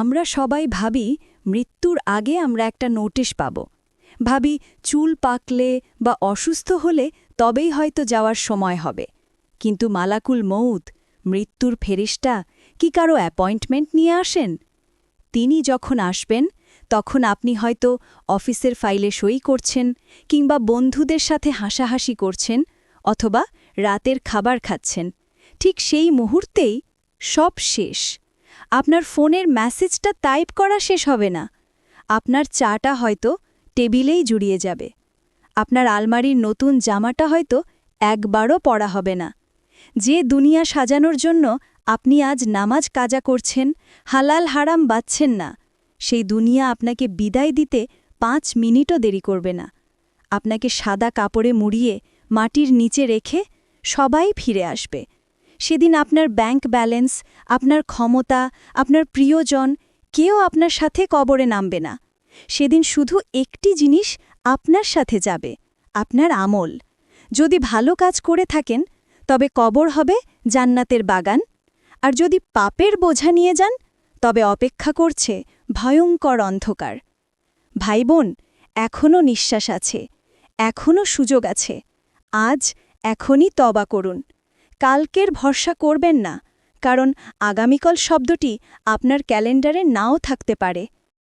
আমরা সবাই ভাবি মৃত্যুর আগে আমরা একটা নোটিশ পাব। ভাবি চুল পাকলে বা অসুস্থ হলে তবেই হয়তো যাওয়ার সময় হবে। কিন্তু মালাকুল মৌত মৃত্যুর ফেরিস্টা কি কারও অ্যাপয়েন্টমেন্ট নিয়ে আসেন? তিনি যখন আসবেন, তখন আপনি হয়তো অফিসের ফাইলে সই করছেন কিংবা বন্ধুদের সাথে হাসাহাসি করছেন অথবা রাতের খাবার খাচ্ছেন। ঠিক সেই মুহূর্তেই সব শেষ। আপনার ফোনের মেসেজটা টাইপ করা শেষ হবে না। আপনার চাটা হয়তো টেবিলেই জুড়িয়ে যাবে। আপনার আলমারির নতুন জামাটা হয়তো একবারও পড়া হবে না। যে দুনিয়া সাজানোর জন্য আপনি আজ নামাজ কাজা করছেন, হালাল হারাম বাচ্ছেন না, সেই দুনিয়া আপনাকে বিদায় দিতে পাঁচ মিনিটও দেরি করবে না। আপনাকে সাদা কাপড়ে মুড়িয়ে মাটির নিচে রেখে সবাই ফিরে আসবে। সেদিন আপনার ব্যাংক ব্যালেন্স, আপনার ক্ষমতা, আপনার প্রিয়জন, কেউ আপনার সাথে কবরে নামবে না। সেদিন শুধু একটি জিনিস আপনার সাথে যাবে, আপনার আমল। যদি ভালো কাজ করে থাকেন, তবে কবর হবে জান্নাতের বাগান। আর যদি পাপের বোঝা নিয়ে যান, তবে অপেক্ষা করছে ভয়ঙ্কর অন্ধকার। ভাই বোন এখনও নিঃশ্বাস আছে, এখনও সুযোগ আছে। আজ এখনই তবা করুন। কালকের ভরসা করবেন না কারণ আগামীকাল শব্দটি আপনার ক্যালেন্ডারে নাও থাকতে পারে।